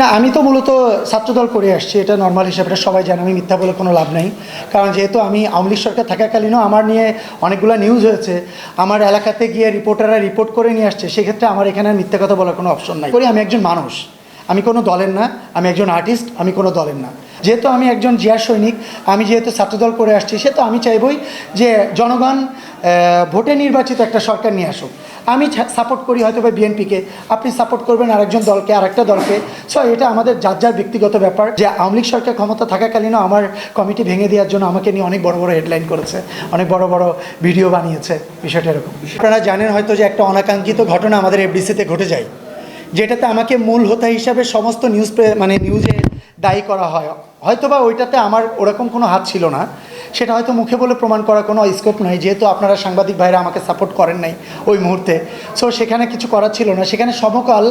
না, আমি তো মূলত ছাত্রদল করে আসছি, এটা নর্মাল হিসাবে, এটা সবাই জানে, আমি মিথ্যা বলে কোনো লাভ নাই। কারণ যেহেতু আমি আওয়ামী লীগ সরকার থাকাকালীনও আমার নিয়ে অনেকগুলো নিউজ হয়েছে, আমার এলাকাতে গিয়ে রিপোর্টাররা রিপোর্ট করে নিয়ে আসছে, সেক্ষেত্রে আমার এখানে মিথ্যা কথা বলার কোনো অপশন নাই। করি, আমি একজন মানুষ। আমি কোনো দলের না, আমি একজন আর্টিস্ট আমি কোনো দলের না। যেহেতু আমি একজন জিয়া সৈনিক, আমি যেহেতু ছাত্রদল করে আসছি সে তো আমি চাইবই যে জনগণ ভোটে নির্বাচিত একটা সরকার নিয়ে আসুক। আমি সাপোর্ট করি হয়তো বা বিএনপিকে আপনি সাপোর্ট করবেন আরেকজন দলকে, আরেকটা দলকে। সো এটা আমাদের যার যার ব্যক্তিগত ব্যাপার যে আওয়ামী লীগ সরকার ক্ষমতা থাকাকালীনও আমার কমিটি ভেঙে দেওয়ার জন্য আমাকে নিয়ে অনেক বড় বড় হেডলাইন করেছে, অনেক বড় বড় ভিডিও বানিয়েছে, বিষয়টা এরকম। আপনারা জানেন হয়তো যে একটা অনাকাঙ্ক্ষিত ঘটনা আমাদের এফডিসিতে ঘটে যায়। যেটাতে আমাকে মূল হোতা হিসাবে সমস্ত নিউজ মানে নিউজে দায়ী করা হয়। হয়তোবা ওইটাতে আমার ওরকম কোনো হাত ছিল না। সেটা হয়তো মুখে বলে প্রমাণ করার কোনো স্কোপ নাই, যেহেতু আপনারা সাংবাদিক ভাইরা আমাকে সাপোর্ট করেন নাই ওই মুহূর্তে। সো সেখানে কিছু করার ছিল না। সেখানে সমকাল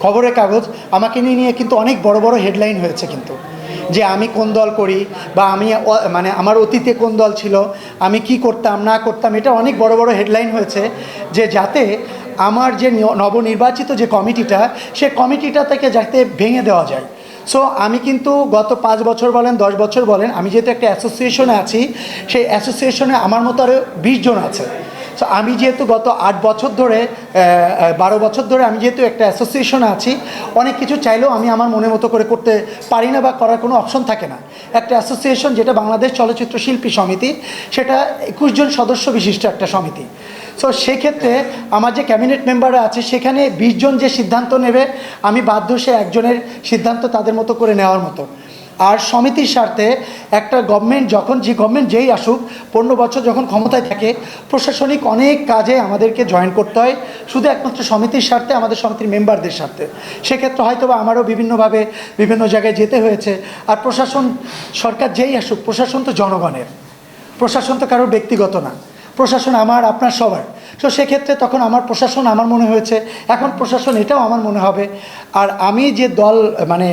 খবরের কাগজ আমাকে নিয়ে নিয়ে কিন্তু অনেক বড় বড় হেডলাইন হয়েছে কিন্তু। যে আমি কোন দল করি বা আমি মানে আমার অতীতে কোন দল ছিল, আমি কি করতাম, না করতাম, এটা অনেক বড় বড় হেডলাইন হয়েছে। যে যাতে আমার যে নবনির্বাচিত যে কমিটিটা, সে কমিটিটা থেকে যাতে ভেঙে দেওয়া যায়। সো আমি কিন্তু গত পাঁচ বছর বলেন, দশ বছর বলেন, আমি যেহেতু একটা অ্যাসোসিয়েশনে আছি, সেই অ্যাসোসিয়েশনে আমার মতো আরও বিশজন আছে। আমি যেহেতু গত আট বছর ধরে বারো বছর ধরে আমি যেহেতু একটা অ্যাসোসিয়েশনে আছি, অনেক কিছু চাইলেও আমি আমার মনের মতো করে করতে পারি না বা করার কোনো অপশন থাকে না। একটা অ্যাসোসিয়েশন যেটা বাংলাদেশ চলচ্চিত্র শিল্পী সমিতি, সেটা একুশ জন সদস্য বিশিষ্ট একটা সমিতি। সো সেক্ষেত্রে আমার যে ক্যাবিনেট মেম্বাররা আছে, সেখানে বিশ জন যে সিদ্ধান্ত নেবে, আমি বাধ্য সে একজনের সিদ্ধান্ত তাদের মতো করে নেওয়ার মতো। আর সমিতির স্বার্থে একটা গভর্নমেন্ট যখন যে গভর্নমেন্ট যেই আসুক, পনেরো বছর যখন ক্ষমতায় থাকে, প্রশাসনিক অনেক কাজে আমাদেরকে জয়েন করতে হয়। শুধু একমাত্র সমিতির স্বার্থে, আমাদের সমিতির মেম্বারদের স্বার্থে। সেক্ষেত্রে হয়তো বা আমারও বিভিন্নভাবে বিভিন্ন জায়গায় যেতে হয়েছে। আর প্রশাসন, সরকার যেই আসুক, প্রশাসন তো জনগণের। প্রশাসন তো কারোর ব্যক্তিগত না। প্রশাসন আমার, আপনার সবার। তো সেক্ষেত্রে তখন আমার প্রশাসন আমার মনে হয়েছে, এখন প্রশাসন এটাও আমার মনে হবে। আর আমি যে দল মানে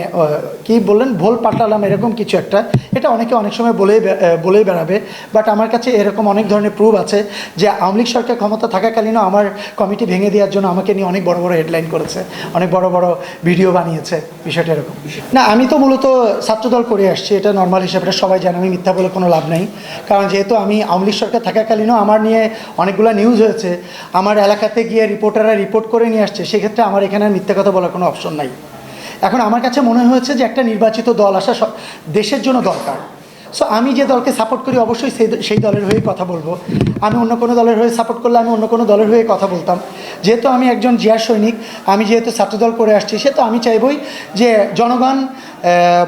কি বললেন, ভোল পাল্টালাম এরকম কিছু একটা, এটা অনেকে অনেক সময় বলেই বলেই বেড়াবে। বাট আমার কাছে এরকম অনেক ধরনের প্রুফ আছে যে আওয়ামী লীগ সরকার ক্ষমতা থাকাকালীনও আমার কমিটি ভেঙে দেওয়ার জন্য আমাকে নিয়ে অনেক বড় বড় হেডলাইন করেছে, অনেক বড় বড় ভিডিও বানিয়েছে, বিষয়টা এরকম। না, আমি তো মূলত ছাত্রদল করে আসছি, এটা নর্মাল হিসাবে, এটা সবাই জানে, আমি মিথ্যা বলে কোনো লাভ নেই। কারণ যেহেতু আমি আওয়ামী লীগ সরকার থাকাকালীনও আমার নিয়ে অনেকগুলো নিউজ হয়েছে আমার এলাকাতে গিয়ে রিপোর্টাররা রিপোর্ট করে নিয়ে আসছে, সেক্ষেত্রে আমার এখানে মিথ্যা কথা বলার কোনো অপশন নাই। এখন আমার কাছে মনে হয়েছে যে একটা নির্বাচিত দল আসা দেশের জন্য দরকার। সো আমি যে দলকে সাপোর্ট করি, অবশ্যই সেই সেই দলের হয়ে কথা বলব। আমি অন্য কোনো দলের হয়ে সাপোর্ট করলে আমি অন্য কোনো দলের হয়ে কথা বলতাম। যেহেতু আমি একজন জিয়া সৈনিক, আমি যেহেতু ছাত্রদল করে আসছি সে তো আমি চাইবই যে জনগণ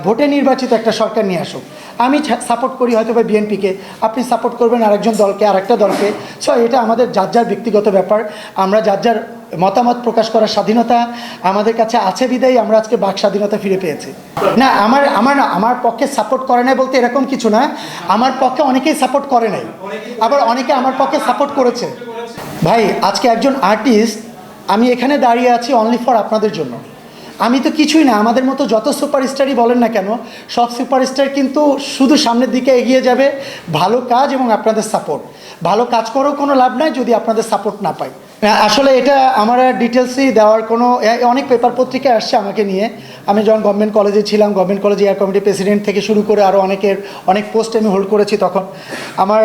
ভোটে নির্বাচিত একটা সরকার নিয়ে আসুক। আমি সাপোর্ট করি হয়তো বা বিএনপিকে, আপনি সাপোর্ট করবেন আরেকজন দলকে, আরেকটা দলকে। সো এটা আমাদের যার যার ব্যক্তিগত ব্যাপার। আমরা যার যার মতামত প্রকাশ করার স্বাধীনতা আমাদের কাছে আছে বিদায় আমরা আজকে বাক স্বাধীনতা ফিরে পেয়েছি। না আমার আমার না আমার পক্ষে সাপোর্ট করে নাই বলতে এরকম কিছু না। আমার পক্ষে অনেকেই সাপোর্ট করে নাই। আবার অনেকে আমার পক্ষে সাপোর্ট করেছে। ভাই আজকে একজন আর্টিস্ট আমি এখানে দাঁড়িয়ে আছি অনলি ফর আপনাদের জন্য। আমি তো কিছুই না আমাদের মতো যত সুপারস্টারই বলেন না কেন সব সুপারস্টার কিন্তু শুধু সামনের দিকে এগিয়ে যাবে। ভালো কাজ এবং আপনাদের সাপোর্ট ভালো কাজ করেও কোনো লাভ নাই যদি আপনাদের সাপোর্ট না পাই হ্যাঁ, আসলে এটা আমার ডিটেলসই দেওয়ার কোনো অনেক পেপার পত্রিকায় আসছে আমাকে নিয়ে। আমি যখন গভর্নমেন্ট কলেজে ছিলাম গভর্নমেন্ট কলেজ এয়ার কমিটির প্রেসিডেন্ট থেকে শুরু করে আরও অনেকের অনেক পোস্ট আমি হোল্ড করেছি তখন। আমার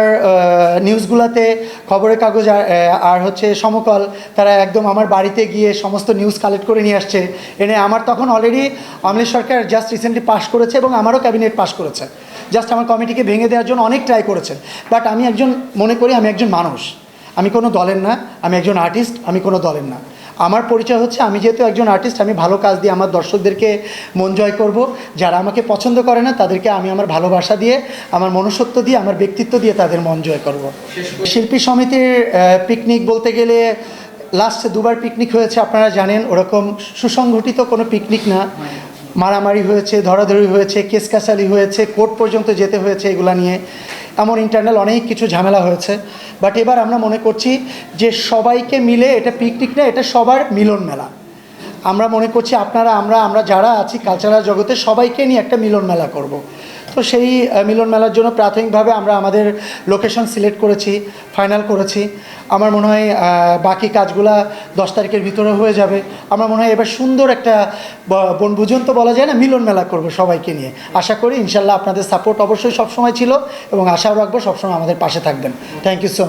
নিউজগুলোতে খবরের কাগজ আর, হচ্ছে সমকল তারা একদম আমার বাড়িতে গিয়ে সমস্ত নিউজ কালেক্ট করে নিয়ে আসছে। এনে আমার তখন অলরেডি আমলি সরকার জাস্ট রিসেন্টলি পাস করেছে এবং আমারও ক্যাবিনেট পাস করেছে। জাস্ট আমার কমিটিকে ভেঙে দেওয়ার জন্য অনেক ট্রাই করেছে। বাট আমি একজন মনে করি আমি একজন মানুষ। আমি কোনো দলের না, আমি একজন আর্টিস্ট আমি কোনো দলের না। আমার পরিচয় হচ্ছে আমি যেহেতু একজন আর্টিস্ট আমি ভালো কাজ দিয়ে আমার দর্শকদেরকে মন জয় করব। যারা আমাকে পছন্দ করে না, তাদেরকে আমি আমার ভালোবাসা দিয়ে, আমার মনুষ্যত্ব দিয়ে, আমার ব্যক্তিত্ব দিয়ে তাদের মন জয় করব। শিল্পী সমিতির পিকনিক বলতে গেলে লাস্ট দুবার পিকনিক হয়েছে, আপনারা জানেন, ওরকম সুসংগঠিত কোনো পিকনিক না। মারামারি হয়েছে, ধরাধরি হয়েছে কেস কাসালি হয়েছে, কোর্ট পর্যন্ত যেতে হয়েছে এগুলা নিয়ে। এমন ইন্টারনাল অনেক কিছু ঝামেলা হয়েছে বাট এবার আমরা মনে করছি যে সবাইকে মিলে এটা পিকনিক না, এটা সবার মিলন মেলা আমরা মনে করছি আপনারা, আমরা আমরা যারা আছি কালচারাল জগতে সবাইকে নিয়ে একটা মিলন মেলা করব। তো সেই মিলন মেলার জন্য প্রাথমিকভাবে আমরা আমাদের লোকেশন সিলেক্ট করেছি ফাইনাল করেছি। আমার মনে হয় বাকি কাজগুলা দশ তারিখের ভিতরে হয়ে যাবে। আমার মনে হয় এবার সুন্দর একটা বনভোজন তো বলা যায় না, মিলন মেলা করব সবাইকে নিয়ে। আশা করি ইনশাল্লাহ আপনাদের সাপোর্ট অবশ্যই সবসময় ছিল এবং আশাও রাখব সবসময় আমাদের পাশে থাকবেন। Thank you so much